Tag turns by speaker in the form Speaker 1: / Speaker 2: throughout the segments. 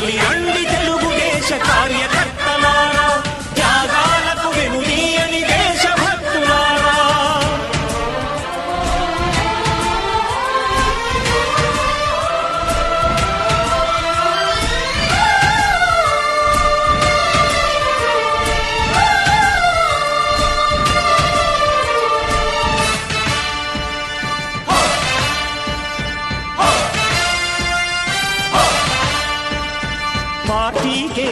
Speaker 1: కదలి రండి తెలుగుదేశ కార్యక్రమం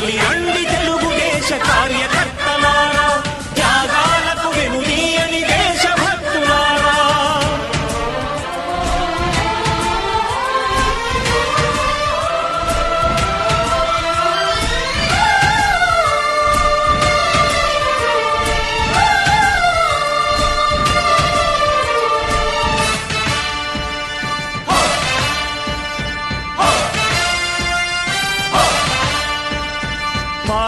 Speaker 1: కదలి రండి తెలుగుదేశ కార్యక్రమం